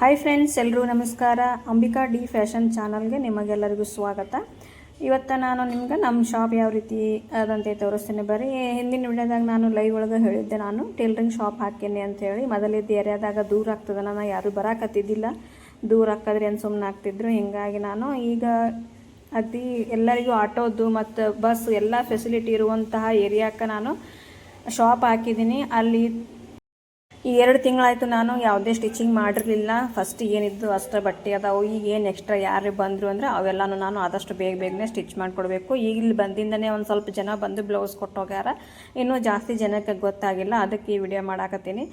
Hi friends ಎಲ್ಲರೂ ನಮಸ್ಕಾರ. Ambika D fashion ಚಾನಲ್ಗೆ ನಿಮಗೆಲ್ಲರಿಗೂ ಸ್ವಾಗತ. ಇವತ್ತು ನಾನು ನಿಮ್ಗೆ ನಮ್ಮ ಶಾಪ್ ಯಾವ ರೀತಿ ಅದಂತೆ ತೋರಿಸ್ತೀನಿ. ಬರೀ ಹಿಂದಿನ ವಿಡಿಯೋದಾಗ ನಾನು ಲೈವ್ ಒಳಗೆ ಹೇಳಿದ್ದೆ. ನಾನು ಟೇಲ್ರಿಂಗ್ ಶಾಪ್ ಹಾಕಿನಿ ಅಂತ ಹೇಳಿ. ಮೊದಲಿದ್ದ ಏರಿಯಾದಾಗ ದೂರ ಆಗ್ತದೆ. ನಾನು ಯಾರು ಬರಾಕತ್ತಿದ್ದಿಲ್ಲ. ದೂರ ಹಾಕಿದ್ರೆ ಏನು ಸುಮ್ಮನೆ ಆಗ್ತಿದ್ರು. ಹಿಂಗಾಗಿ ನಾನು ಈಗ ಅತಿ ಎಲ್ಲರಿಗೂ ಆಟೋದು ಮತ್ತು ಬಸ್ ಎಲ್ಲ ಫೆಸಿಲಿಟಿ ಇರುವಂತಹ ಏರಿಯಾಕ್ಕೆ ನಾನು ಶಾಪ್ ಹಾಕಿದ್ದೀನಿ. ಅಲ್ಲಿ ಈ ಎರಡು ತಿಂಗಳಾಯಿತು ನಾನು ಯಾವುದೇ ಸ್ಟಿಚಿಂಗ್ ಮಾಡಿರಲಿಲ್ಲ. ಫಸ್ಟ್ ಏನಿದ್ದು ಅಷ್ಟು ಬಟ್ಟೆ ಅದಾವು. ಈಗ ಏನು ಎಕ್ಸ್ಟ್ರಾ ಯಾರು ಬಂದರು ಅಂದರೆ ಅವೆಲ್ಲನೂ ನಾನು ಆದಷ್ಟು ಬೇಗ ಬೇಗನೆ ಸ್ಟಿಚ್ ಮಾಡಿಕೊಡ್ಬೇಕು. ಈಗ ಇಲ್ಲಿ ಬಂದಿಂದನೇ ಒಂದು ಸ್ವಲ್ಪ ಜನ ಬಂದು ಬ್ಲೌಸ್ ಕೊಟ್ಟೋಗ್ಯಾರ. ಇನ್ನೂ ಜಾಸ್ತಿ ಜನಕ್ಕೆ ಗೊತ್ತಾಗಿಲ್ಲ. ಅದಕ್ಕೆ ಈ ವಿಡಿಯೋ ಮಾಡಾಕತ್ತೀನಿ.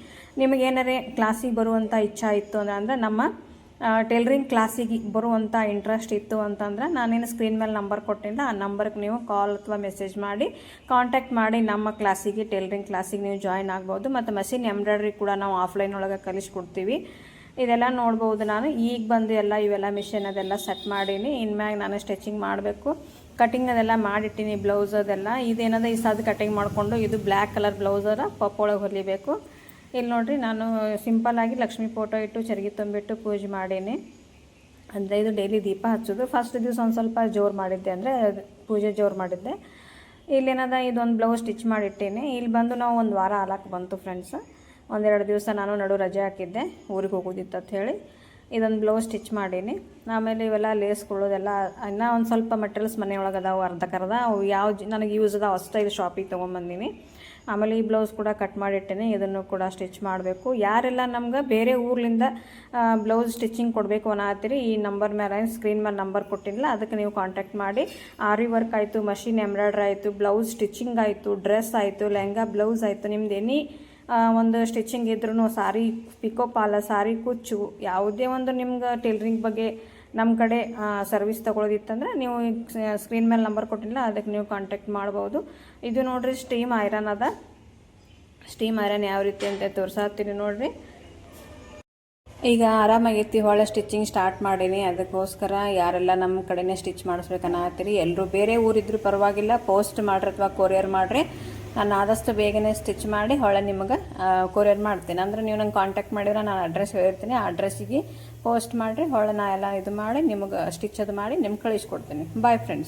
ನಿಮಗೇನಾರೇ ಕ್ಲಾಸಿಗೆ ಬರುವಂಥ ಇಚ್ಛಾ ಇತ್ತು ಅಂದರೆ ನಮ್ಮ ಟೇಲ್ರಿಂಗ್ ಕ್ಲಾಸಿಗೆ ಬರುವಂಥ ಇಂಟ್ರೆಸ್ಟ್ ಇತ್ತು ಅಂತಂದ್ರೆ ನಾನೇನು ಸ್ಕ್ರೀನ್ ಮೇಲೆ ನಂಬರ್ ಕೊಟ್ಟಿಲ್ಲ. ಆ ನಂಬರ್ಗೆ ನೀವು ಕಾಲ್ ಅಥವಾ ಮೆಸೇಜ್ ಮಾಡಿ ಕಾಂಟ್ಯಾಕ್ಟ್ ಮಾಡಿ ನಮ್ಮ ಕ್ಲಾಸಿಗೆ ಟೈಲರಿಂಗ್ ಕ್ಲಾಸಿಗೆ ನೀವು ಜಾಯ್ನ್ ಆಗ್ಬೋದು. ಮತ್ತು ಮಷಿನ್ ಎಂಬ್ರಾಯ್ಡ್ರಿ ಕೂಡ ನಾವು ಆಫ್ಲೈನ್ ಒಳಗೆ ಕಲಿಸ್ಕೊಡ್ತೀವಿ. ಇದೆಲ್ಲ ನೋಡ್ಬೋದು ನಾನು. ಈಗ ಬಂದು ಎಲ್ಲ ಇವೆಲ್ಲ ಮಿಷಿನ್ ಅದೆಲ್ಲ ಸೆಟ್ ಮಾಡೀನಿ. ಇನ್ಮ್ಯಾಗ ನಾನು ಸ್ಟಿಚಿಂಗ್ ಮಾಡಬೇಕು. ಕಟಿಂಗ್ ಅದೆಲ್ಲ ಮಾಡಿಟ್ಟಿನಿ ಬ್ಲೌಸ್ ಅದೆಲ್ಲ. ಇದೇನದ ಈ ಸದ್ ಕಟಿಂಗ್ ಮಾಡಿಕೊಂಡು ಇದು ಬ್ಲ್ಯಾಕ್ ಕಲರ್ ಬ್ಲೌಸರ ಪಪ್ಪೊಳಗೆ ಹೊಲಿಬೇಕು. ಇಲ್ಲಿ ನೋಡಿರಿ ನಾನು ಸಿಂಪಲ್ಲಾಗಿ ಲಕ್ಷ್ಮಿ ಫೋಟೋ ಇಟ್ಟು ಚರ್ಗಿ ತುಂಬಿಟ್ಟು ಪೂಜೆ ಮಾಡೀನಿ. ಅಂದರೆ ಇದು ಡೈಲಿ ದೀಪ ಹಚ್ಚೋದು. ಫಸ್ಟ್ ದಿವಸ ಒಂದು ಸ್ವಲ್ಪ ಜೋರು ಮಾಡಿದ್ದೆ ಅಂದರೆ ಪೂಜೆ ಜೋರು ಮಾಡಿದ್ದೆ. ಇಲ್ಲೇನದ ಇದೊಂದು ಬ್ಲೌಸ್ ಸ್ಟಿಚ್ ಮಾಡಿಟ್ಟೇನೆ. ಇಲ್ಲಿ ಬಂದು ನಾವು ಒಂದು ವಾರ ಹಾಲಕ್ಕೆ ಬಂತು ಫ್ರೆಂಡ್ಸ್ ಒಂದೆರಡು ದಿವಸ ನಾನು ನಡು ರಜೆ ಹಾಕಿದ್ದೆ. ಊರಿಗೆ ಹೋಗೋದಿತ್ತು ಅಂತ ಹೇಳಿ. ಇದೊಂದು ಬ್ಲೌಸ್ ಸ್ಟಿಚ್ ಮಾಡೀನಿ. ಆಮೇಲೆ ಇವೆಲ್ಲ ಲೇಸ್ಗಳದೆಲ್ಲ ಇನ್ನೂ ಒಂದು ಸ್ವಲ್ಪ ಮೆಟೀರಿಯಲ್ಸ್ ಮನೆಯೊಳಗೆ ಅದಾವೆ ಅರ್ಧಕ್ಕರ್ಧ ಅವು ಯಾವ ನನಗೆ ಯೂಸ್ ಅದಾವೆ ಅಷ್ಟೇ ಇದು ಶಾಪಿಗೆ ತೊಗೊಂಬಂದೀನಿ. ಆಮೇಲೆ ಈ ಬ್ಲೌಸ್ ಕೂಡ ಕಟ್ ಮಾಡಿಟ್ಟೇನೆ, ಇದನ್ನು ಕೂಡ ಸ್ಟಿಚ್ ಮಾಡಬೇಕು. ಯಾರೆಲ್ಲ ನಮ್ಗೆ ಬೇರೆ ಊರ್ಲಿಂದ ಬ್ಲೌಸ್ ಸ್ಟಿಚಿಂಗ್ ಕೊಡಬೇಕು ಅನ್ನತ್ತೀರಿ ಈ ನಂಬರ್ ಮೇಲೆ ಸ್ಕ್ರೀನ್ ಮೇಲೆ ನಂಬರ್ ಕೊಟ್ಟಿಲ್ಲ, ಅದಕ್ಕೆ ನೀವು ಕಾಂಟ್ಯಾಕ್ಟ್ ಮಾಡಿ. ಆರಿ ವರ್ಕ್ ಆಯಿತು ಮಷಿನ್ ಎಂಬ್ರಾಯ್ಡ್ರಿ ಆಯಿತು ಬ್ಲೌಸ್ ಸ್ಟಿಚಿಂಗ್ ಆಯಿತು ಡ್ರೆಸ್ ಆಯಿತು, ಲೆಹಂಗಾ ಬ್ಲೌಸ್ ಆಯಿತು, ನಿಮ್ದು ಎನಿ ಒಂದು ಸ್ಟಿಚಿಂಗ್ ಇದ್ರೂ ಸಾರಿ ಪಿಕೋ ಪಾಲ ಸಾರಿ ಕುಚ್ಚು, ಯಾವುದೇ ಒಂದು ನಿಮ್ಗೆ ಟೇಲ್ರಿಂಗ್ ಬಗ್ಗೆ ನಮ್ಮ ಕಡೆ ಸರ್ವಿಸ್ ತೊಗೊಳೋದಿತ್ತಂದ್ರೆ ನೀವು ಸ್ಕ್ರೀನ್ ಮೇಲೆ ನಂಬರ್ ಕೊಟ್ಟಿಲ್ಲ, ಅದಕ್ಕೆ ನೀವು ಕಾಂಟ್ಯಾಕ್ಟ್ ಮಾಡ್ಬೋದು. ಇದು ನೋಡಿರಿ ಸ್ಟೀಮ್ ಐರನ್ ಅದ. ಸ್ಟೀಮ್ ಐರನ್ ಯಾವ ರೀತಿ ಅಂತ ತೋರ್ಸಾತ್ತೀನಿ ನೋಡಿರಿ. ಈಗ ಆರಾಮಾಗೈತಿ ಹೊಳೆ ಸ್ಟಿಚಿಂಗ್ ಸ್ಟಾರ್ಟ್ ಮಾಡೀನಿ. ಅದಕ್ಕೋಸ್ಕರ ಯಾರೆಲ್ಲ ನಮ್ಮ ಕಡೆನೇ ಸ್ಟಿಚ್ ಮಾಡಿಸ್ಬೇಕನ್ನತ್ತೀರಿ ಎಲ್ಲರೂ ಬೇರೆ ಊರಿದ್ರು ಪರವಾಗಿಲ್ಲ ಪೋಸ್ಟ್ ಮಾಡ್ರಿ ಅಥವಾ ಕೊರಿಯರ್ ಮಾಡಿರಿ. ನಾನು ಆದಷ್ಟು ಬೇಗನೆ ಸ್ಟಿಚ್ ಮಾಡಿ ಹೊಳೆ ನಿಮಗೆ ಕೊರಿಯರ್ ಮಾಡ್ತೀನಿ. ಅಂದರೆ ನೀವು ನಂಗೆ ಕಾಂಟ್ಯಾಕ್ಟ್ ಮಾಡಿದ್ರೆ ನಾನು ಅಡ್ರೆಸ್ ಹೇಳಿರ್ತೀನಿ. ಆ ಅಡ್ರೆಸ್ಸಿಗೆ ಪೋಸ್ಟ್ ಮಾಡಿರಿ ಹೊಳೆ ನಾ ಎಲ್ಲ ಇದು ಮಾಡಿ, ನಿಮಗೆ ಸ್ಟಿಚ್ ಅದು ಮಾಡಿ, ನಿಮ್ಗೆ ಕಳಿಸ್ಕೊಡ್ತೀನಿ. Bye friends